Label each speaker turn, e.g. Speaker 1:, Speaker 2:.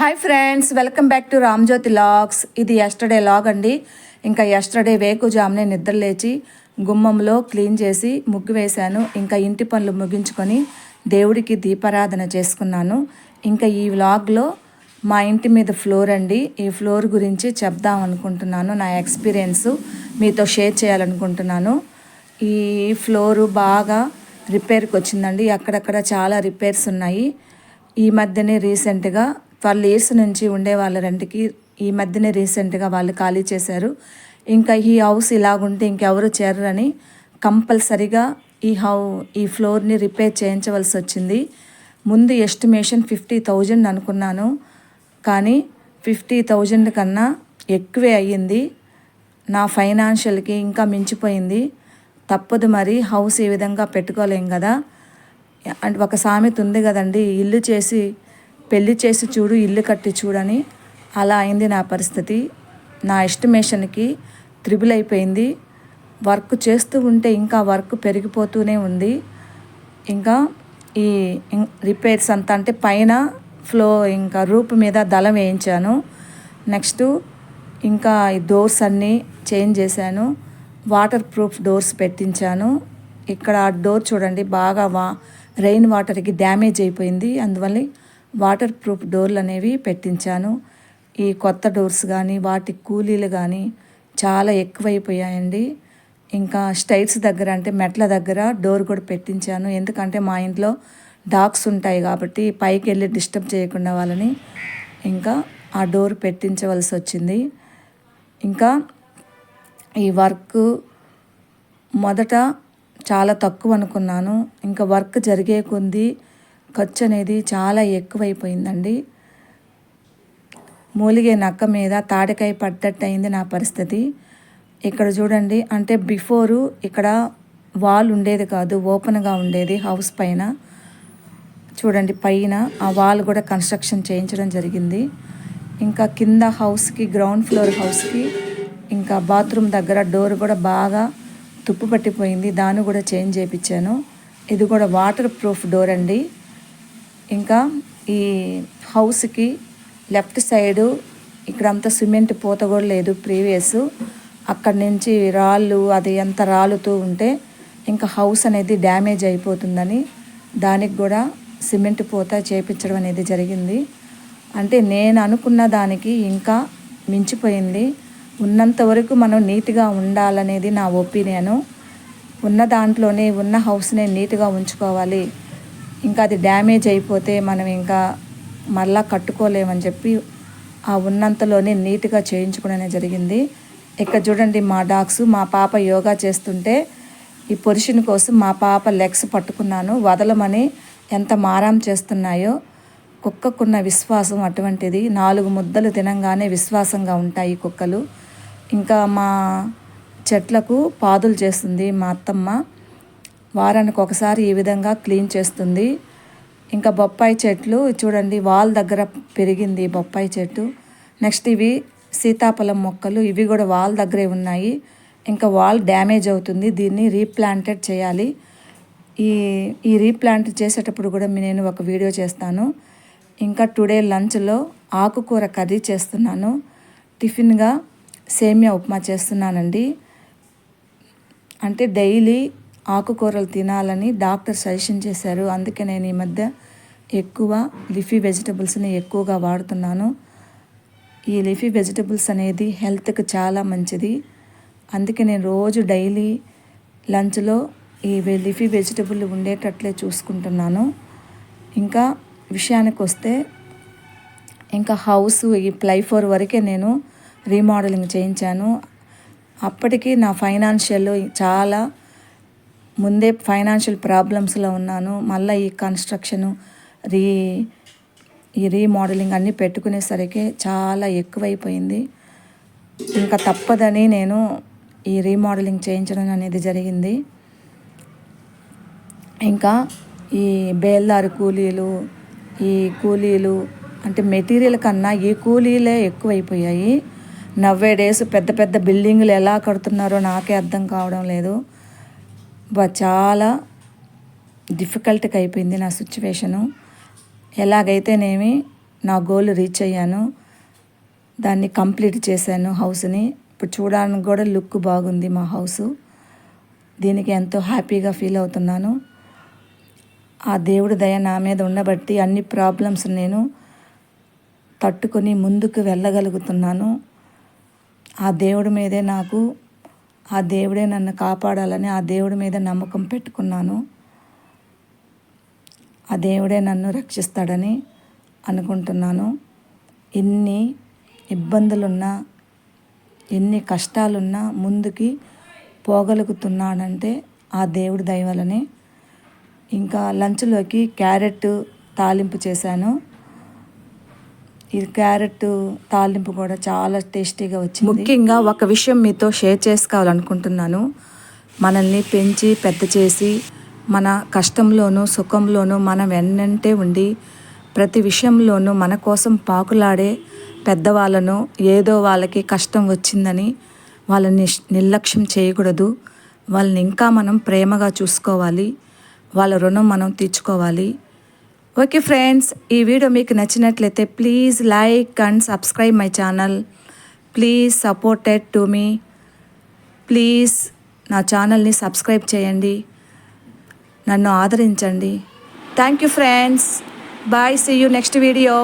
Speaker 1: Hi friends welcome back to Ramjyothi logs ఇది yesterday vlog అండి. ఇంకా ఎస్టర్డే వేకుజామునే నిద్ర లేచి గుమ్మంలో క్లీన్ చేసి ముగ్గు వేశాను. ఇంకా ఇంటి పనులు ముగించుకొని దేవుడికి దీపారాధన చేసుకున్నాను. ఇంకా ఈ వ్లాగ్లో మా ఇంటి మీద ఫ్లోర్ అండి. ఈ ఫ్లోర్ గురించి చెప్దాం అనుకుంటున్నాను. నా ఎక్స్పీరియన్స్ మీతో షేర్ చేయాలనుకుంటున్నాను. ఈ ఫ్లోరు బాగా రిపేర్కి వచ్చిందండి. అక్కడక్కడ చాలా రిపేర్స్ ఉన్నాయి. ఈ మధ్యనే రీసెంట్గా ట్వెల్వ్ ఇయర్స్ నుంచి ఉండే వాళ్ళ రెంట్కి ఈ మధ్యనే రీసెంట్గా వాళ్ళు ఖాళీ చేశారు. ఇంకా ఈ హౌస్ ఇలాగుంటే ఇంకెవరు చేరరని కంపల్సరిగా ఈ హౌ ఈ ఫ్లోర్ని రిపేర్ చేయించవలసి వచ్చింది. ముందు ఎస్టిమేషన్ ఫిఫ్టీ థౌజండ్ అనుకున్నాను. కానీ ఫిఫ్టీ థౌజండ్ కన్నా ఎక్కువే అయ్యింది. నా ఫైనాన్షియల్కి ఇంకా మించిపోయింది. తప్పదు మరి హౌస్ ఈ విధంగా పెట్టుకోలేం కదా. అంటే ఒక సామెత ఉంది కదండి ఇల్లు చేసి పెళ్ళి చేసి చూడు ఇల్లు కట్టి చూడని అలా అయింది నా పరిస్థితి. నా ఎస్టిమేషన్కి త్రిబుల్ అయిపోయింది. వర్క్ చేస్తూ ఉంటే ఇంకా వర్క్ పెరిగిపోతూనే ఉంది. ఇంకా ఈ ఇం- రిపేర్స్ అంతా అంటే పైన ఫ్లో ఇంకా రూప్ మీద దళం వేయించాను. నెక్స్ట్ ఇంకా ఈ డోర్స్ అన్నీ చేంజ్ చేశాను. వాటర్ ప్రూఫ్ డోర్స్ పెట్టించాను. ఇక్కడ ఆ డోర్ చూడండి బాగా వా రెయిన్ వాటర్కి డ్యామేజ్ అయిపోయింది. అందువల్ల వాటర్ ప్రూఫ్ డోర్లు అనేవి పెట్టించాను. ఈ కొత్త డోర్స్ కానీ వాటి కూలీలు కానీ చాలా ఎక్కువైపోయాయండి. ఇంకా స్టైల్స్ దగ్గర అంటే మెట్ల దగ్గర డోర్ కూడా పెట్టించాను. ఎందుకంటే మా ఇంట్లో డాగ్స్ ఉంటాయి కాబట్టి పైకి వెళ్ళి డిస్టర్బ్ చేయకుండా వాళ్ళని ఇంకా ఆ డోర్ పెట్టించవలసి వచ్చింది. ఇంకా ఈ వర్క్ మొదట చాలా తక్కువ అనుకున్నాను. ఇంకా వర్క్ జరిగే కొద్దీ ఖర్చు అనేది చాలా ఎక్కువైపోయిందండి. మూలిగే నక్క మీద తాడికాయ పడ్డట్టు అయింది నా పరిస్థితి. ఇక్కడ చూడండి అంటే బిఫోరు ఇక్కడ వాల్ ఉండేది కాదు ఓపెన్గా ఉండేది హౌస్ పైన. చూడండి పైన ఆ వాల్ కూడా కన్స్ట్రక్షన్ చేయించడం జరిగింది. ఇంకా కింద హౌస్కి గ్రౌండ్ ఫ్లోర్ హౌస్కి ఇంకా బాత్రూమ్ దగ్గర డోర్ కూడా బాగా తుప్పు పట్టిపోయింది. దాన్ని కూడా చేంజ్ చేయించాను ఇది కూడా వాటర్ ప్రూఫ్ డోర్ అండి. ఇంకా ఈ హౌస్కి లెఫ్ట్ సైడు ఇక్కడంతా సిమెంట్ పూత కూడా లేదు ప్రీవియస్. అక్కడి నుంచి రాళ్ళు అది ఎంత రాలుతూ ఉంటే ఇంకా హౌస్ అనేది డ్యామేజ్ అయిపోతుందని దానికి కూడా సిమెంట్ పూత చేపించడం అనేది జరిగింది. అంటే నేను అనుకున్న దానికి ఇంకా మించిపోయింది. ఉన్నంత వరకు మనం నీట్గా ఉండాలనేది నా ఒపీనియను. ఉన్న దాంట్లోనే ఉన్న హౌస్నే నీట్గా ఉంచుకోవాలి. ఇంకా అది డ్యామేజ్ అయిపోతే మనం ఇంకా మళ్ళా కట్టుకోలేమని చెప్పి ఆ ఉన్నంతలోనే నీట్గా చేయించుకోవడం జరిగింది. ఇక్కడ చూడండి మా డాగ్స్ మా పాప యోగా చేస్తుంటే ఈ పొజిషన్ కోసం మా పాప లెగ్స్ పట్టుకున్నాను. వదలమని ఎంత మారాం చేస్తున్నాయో కుక్కకున్న విశ్వాసం అటువంటిది. నాలుగు ముద్దలు తినంగానే విశ్వాసంగా ఉంటాయి కుక్కలు. ఇంకా మా చెట్లకు పాదులు చేస్తుంది మా అత్తమ్మ. వారానికి ఒకసారి ఈ విధంగా క్లీన్ చేస్తుంది. ఇంకా బొప్పాయి చెట్లు చూడండి వాల్ దగ్గర పెరిగింది ఈ బొప్పాయి చెట్టు. నెక్స్ట్ ఇవి సీతాఫలం మొక్కలు ఇవి కూడా వాల్ దగ్గరే ఉన్నాయి. ఇంకా వాల్ డ్యామేజ్ అవుతుంది దీన్ని రీప్లాంటెడ్ చేయాలి. ఈ ఈ రీప్లాంట్ చేసేటప్పుడు కూడా నేను ఒక వీడియో చేస్తాను. ఇంకా టుడే లంచ్లో ఆకుకూర కర్రీ చేస్తున్నాను. టిఫిన్గా సేమియా ఉప్మా చేస్తున్నానండి. అంటే డైలీ ఆకుకూరలు తినాలని డాక్టర్ సజెషన్ చేశారు. అందుకే నేను ఈ మధ్య ఎక్కువ లిఫీ వెజిటబుల్స్ని ఎక్కువగా వాడుతున్నాను. ఈ లిఫీ వెజిటబుల్స్ అనేది హెల్త్కి చాలా మంచిది. అందుకే నేను రోజు డైలీ లంచ్లో ఈ లిఫీ వెజిటబుల్ ఉండేటట్లే చూసుకుంటున్నాను. ఇంకా విషయానికి వస్తే ఇంకా హౌస్ ఈ ప్లై ఫోర్ వరకే నేను రీమోడలింగ్ చేయించాను. అప్పటికి నా ఫైనాన్షియల్ చాలా ముందే ఫైనాన్షియల్ ప్రాబ్లమ్స్లో ఉన్నాను. మళ్ళీ ఈ కన్స్ట్రక్షను రీ ఈ రీమోడలింగ్ అన్నీ పెట్టుకునేసరికి చాలా ఎక్కువైపోయింది. ఇంకా తప్పదని నేను ఈ రీమోడలింగ్ చేయించడం అనేది జరిగింది. ఇంకా ఈ బేల్దారు కూలీలు ఈ కూలీలు అంటే మెటీరియల్ కన్నా ఈ కూలీలే ఎక్కువైపోయాయి. నవ్వే డేస్ పెద్ద పెద్ద బిల్డింగులు ఎలా కడుతున్నారో నాకే అర్థం కావడం లేదు. చాలా డిఫికల్ట్గా అయిపోయింది నా సిచ్యువేషను ఎలాగైతేనేమి నా గోల్ రీచ్ అయ్యాను. దాన్ని కంప్లీట్ చేశాను హౌస్ని ఇప్పుడు చూడడానికి కూడా లుక్ బాగుంది మా హౌసు దీనికి ఎంతో హ్యాపీగా ఫీల్ అవుతున్నాను. ఆ దేవుడి దయ నా మీద ఉండబట్టి అన్ని ప్రాబ్లమ్స్ నేను తట్టుకొని ముందుకు వెళ్ళగలుగుతున్నాను. ఆ దేవుడి మీదే నాకు ఆ దేవుడే నన్ను కాపాడాలని ఆ దేవుడి మీద నమ్మకం పెట్టుకున్నాను. ఆ దేవుడే నన్ను రక్షిస్తాడని అనుకుంటున్నాను. ఎన్ని ఇబ్బందులున్నా ఎన్ని కష్టాలున్నా ముందుకి పోగలుగుతున్నానంటే ఆ దేవుడి దయవలని ఇంకా లంచ్లోకి క్యారెట్ తాలింపు చేశాను. ఈ క్యారెట్ తాలింపు కూడా చాలా టేస్టీగా వచ్చింది. ముఖ్యంగా ఒక విషయం మీతో షేర్ చేసుకోవాలనుకుంటున్నాను. మనల్ని పెంచి పెద్ద చేసి మన కష్టంలోనూ సుఖంలోనూ మనం వెన్నంటే ఉండి ప్రతి విషయంలోనూ మన కోసం పాకులాడే పెద్దవాళ్ళను ఏదో వాళ్ళకి కష్టం వచ్చిందని వాళ్ళని నిర్లక్ష్యం చేయకూడదు. వాళ్ళని ఇంకా మనం ప్రేమగా చూసుకోవాలి. వాళ్ళ రుణం మనం తీర్చుకోవాలి. ఓకే ఫ్రెండ్స్ ఈ వీడియో మీకు నచ్చినట్లయితే please like and subscribe my channel please supported to me please నా ఛానల్ని సబ్స్క్రైబ్ చేయండి. నన్ను ఆదరించండి. Thank you friends bye see you next video